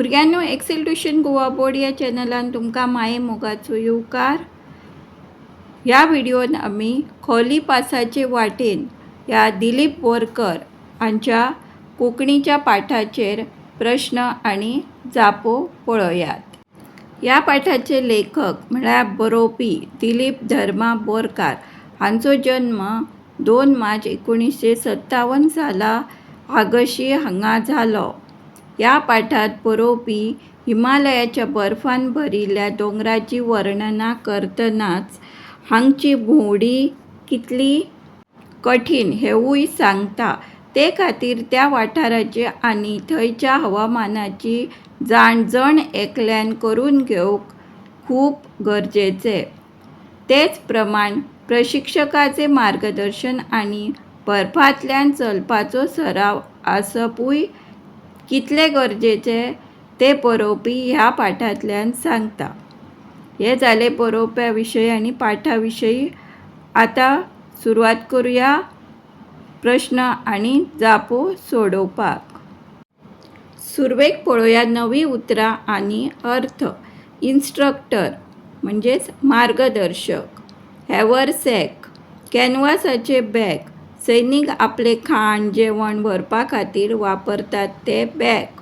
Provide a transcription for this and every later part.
भुरग्यांनो Excel tuition Goa board या चॅनलान तुमकां माये मोगाचो येवकार. ह्या व्हिडिओन आमी खोली पासाचे वाटेन ह्या दिलीप बोरकर हांच्या कोंकणीच्या पाठाचेर प्रश्न आनी जापो पळयात ह्या पाठाचे लेखक म्हळ्यार बरोवपी दिलीप धर्मा बोरकार. हांचो जल्म दोन मार्च एकोणीसशे सत्तावन साला आगशी हांगा जालो या पाठांत बरोवपी हिमालयाच्या बर्फान भरिल्ल्या दोंगराची वर्णना करतनाच हांगची भोंवडी कितली कठीण हेवूय सांगता. ते खातीर त्या वाठाराची आनी थंयच्या हवामानाची जाणजण एकल्यान करून घेवंक खूब गरजेचें. तेच प्रमाण प्रशिक्षकाचे मार्गदर्शन आनी बर्फांतल्यान चलपाचो सराव आसपूय कितले गरजेचे ते बरोवपी ह्या पाठांतल्यान सांगता. हे जाले बरोवप्या विशयी आनी पाठा विशयी आतां सुरवात करुया प्रश्न आनी जापो सोडोवपाक सुरवेक पळोवया नवी उतरां आनी अर्थ. इन्स्ट्रक्टर म्हणजेच मार्गदर्शक. हॅवरसॅक कॅनवासाचे बॅग सैनीक आपले खाण जेवण व्हरपा खातीर वापरतात ते बॅग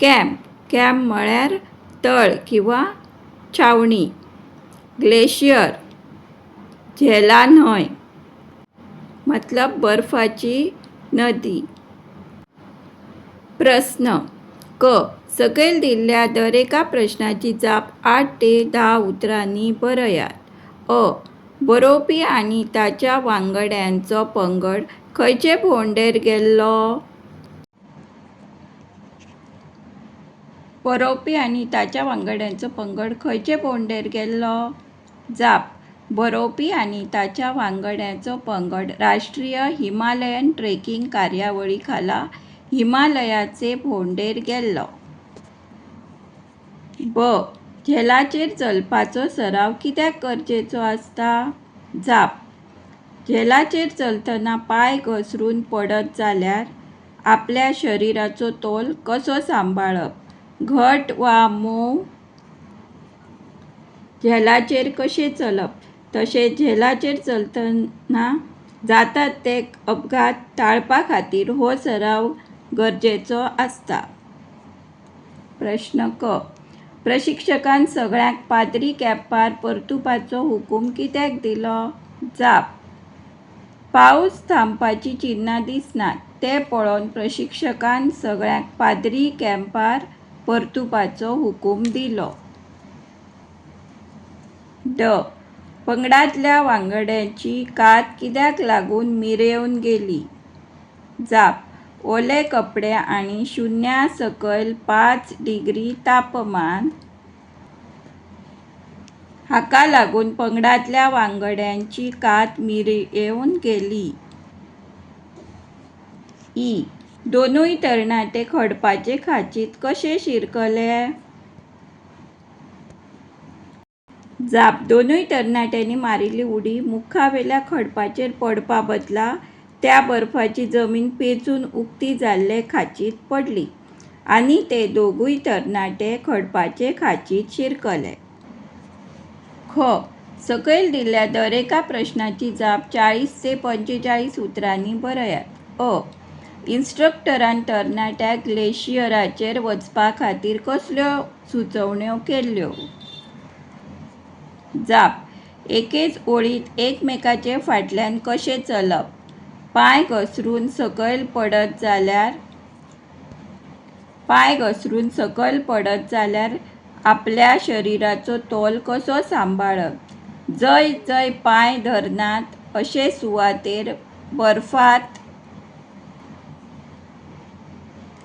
कॅम्प कॅम्प म्हळ्यार तळ किंवा छावणी ग्लेशियर झेला न्हंय मतलब बर्फाची नदी. प्रस्न क सकयल दिल्ल्या दरेका प्रश्नाची जाप आठ ते धा उतरांनी बरयात. अ बरोवपी आनी ताच्या वांगड्यांचो पंगड खंयचे भोंवडेर गेल्लो? बरोवपी आनी ताच्या वांगड्यांचो पंगड खंयचे भोंवडेर गेल्लो? जाप. बरोवपी आनी ताच्या वांगड्यांचो पंगड राष्ट्रीय हिमालयन ट्रेकिंग कार्यावळी खाला हिमालयाचे भोंवडेर गेल्लो. ब. झेलाचेर चलपाचो सराव कित्याक गरजेचो आसता? जाप. झेलाचेर चलतना पांय घसरून पडत जाल्यार आपल्या शरिराचो तोल कसो सांबाळप घट वा मोव? झेलाचेर कशें चलप? तशेंच झेलाचेर चलतना जातात ते अपघात टाळपा खातीर हो सराव गरजेचो आसता. प्रश्न क. प्रशिक्षकान सगळ्यांक पाद्री कॅपार परतुपाचो हुकूम कित्याक दिलो? जाप. पावस थांबपाची चिन्नां दिसनात. तें पळोवन प्रशिक्षकान सगळ्यांक पाद्री कॅम्पार परतुपाचो हुकूम दिलो. ड. पंगडांतल्या वांगड्यांची कात कित्याक लागून मिरेवन गेली? जाप. ओले कपडे आनी शुन्या सकयल पांच डिग्री तापमान. हाका लागून पंगडांतल्या वांगड्यांची कात मिरेवन गेली. ई. दोनूय तरणाटे खडपाचे खाचीत कशे शिरकले? जाप. दोनूय तरणाट्यांनी मारिल्ली उडी. मुखावेल्या खडपाचेर पडपा बदला त्या बर्फाची जमीन पेंचून उक्ती जाल्ले खाचीत पडली आनी ते दोगूय तरणाटे खडपाचे खाचीत शिरकले. ख. सकयल दिल्ल्या दरेका प्रश्नाची जाप चाळीस ते पंचेचाळीस उतरांनी बरयात. अ. इन्स्ट्रक्टरान तरणाट्याक ग्लेशियराचेर वचपा खातीर कसल्यो सुचोवण्यो केल्यो? जाप. एकेच ओळीत एकमेकाचे फाटल्यान कशें चलप? पांय घसरून सकयल पडत जाल्यार पांय घसरून सकयल पडत जाल्यार आपल्या शरिराचो तोल कसो सांबाळप जंय जंय पांय धरनात अशे सुवातेर बर्फांत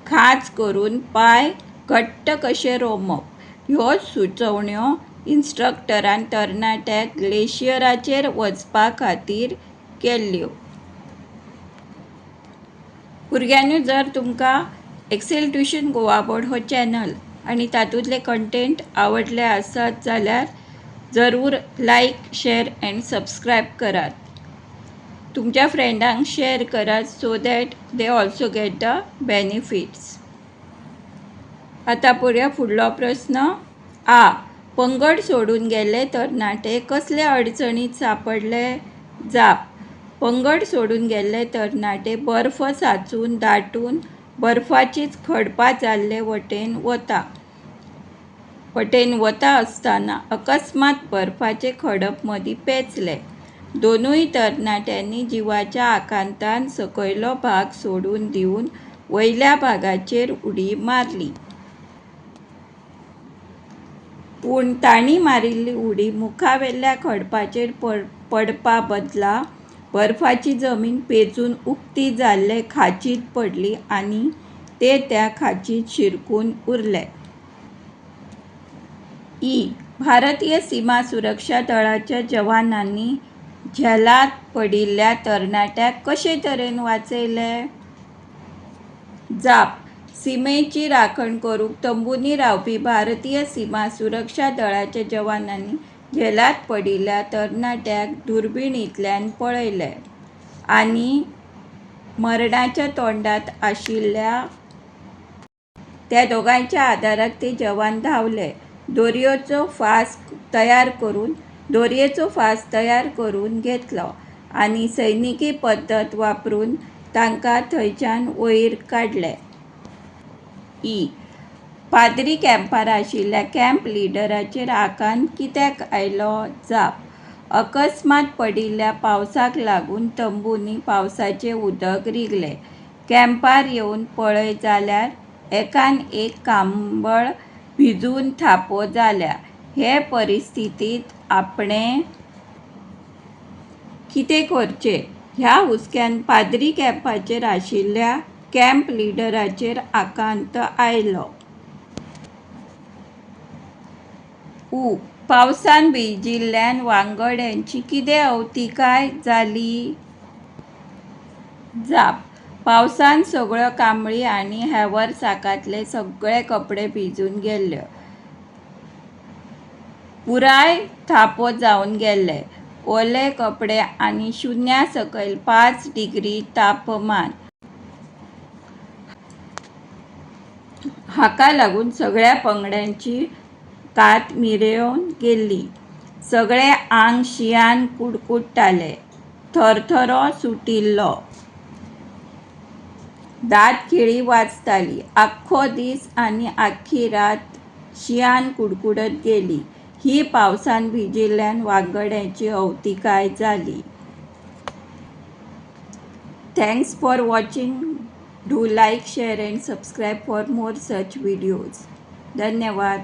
खास करून पांय घट्ट कशे रोमप? ह्यो सुचोवण्यो इन्स्ट्रक्टरान तरणाट्याक ग्लेशियराचेर वचपा खातीर केल्ल्यो. भुरग्यांनी जर तुमकां एक्सेल ट्युशन गोवा बोर्ड हो चॅनल आनी तातूंतले कंटेंट आवडले आसत जाल्यार जरूर लायक शेअर अँड सबस्क्रायब करात. तुमच्या फ्रेंडांक शेअर करात so that they also get the benefits आता पळया फुडलो प्रस्न आ पंगड सोडून गेल्ले तरणाटे कसले अडचणीत सापडले? जाप पंगड सोडून गेल्ले तरणाटे बर्फ सांचून दाटून बर्फाचीच खडपां जाल्ले वटेन वता. वटेन वता आसतना अकस्मात बर्फाचे खडप मदीं पेंचले. दोनूय तरणाट्यांनी जिवाच्या आकांतान सकयलो भाग सोडून दिवन वयल्या भागाचेर उडी मारली. पूण तांणी मारिल्ली उडी मुखावेल्या खडपाचेर पड पडपा बदला बर्फाची जमीन पेंचून उक्ती जाल्ले खाचीत पडली आनी ते त्या खाचीत शिरकून उरले. ई. भारतीय सीमा सुरक्षा दळाच्या जवानांनी झेलांत पडिल्ल्या तरणाट्याक कशे तरेन वाचयले? जाप. सीमेची राखण करूंक तंबूनी रावपी भारतीय सीमा सुरक्षा दळाच्या जवानांनी झेलांत पडिल्ल्या तरणाट्याक दुर्बिणींतल्यान पळयले आनी मरणाच्या तोंडात आशिल्ल्या त्या दोगांयच्या आदाराक ते जवान धांवले. दोरयेचो फास तयार करून दोरयेचो फास तयार करून घेतलो आनी सैनिकी पद्दत वापरून तांकां थंयच्यान वयर काडले ई. पाद्री कॅम्पार आशिल्ल्या कॅम्प लिडराचेर आकांत कित्याक आयलो जाप? अकस्मात पडिल्ल्या पावसाक लागून तंबूनी पावसाचें उदक रिगलें. कॅम्पार येवन पळय जाल्यार एकान एक कांबळ भिजून थापो जाल्या. हे परिस्थितींत आपणें कितें करचें? ह्या हुस्क्यान पाद्री कॅम्पाचेर आशिल्ल्या कॅम्प लिडराचेर आकांत आयलो. उ. पावसान भिजिल्ल्यान वांगड्यांची कितें अवतिकाय जाली जाप. पावसान सगळ्यो कांबळी आनी हॅवरसाकांतले सगळे कपडे भिजून गेल्ले पुराय थापो जावन गेल्ले ओले कपडे आनी शुन्या सकयल पांच डिग्री तापमान. हाका लागून सगळ्या पंगड्यांची कात मिरेवन गेल्ली सगळें आंग शियान कुडकुडटालें. थरथरो सुटिल्लो. दात खिळी वाचताली आख्खो दीस आनी आख्खी रात शियान कुडकुडत गेली. ही पावसान भिजिल्ल्यान वागड्याची अवतिकाय जाली thanks for watching do like share and subscribe for more such videos धन्यवाद.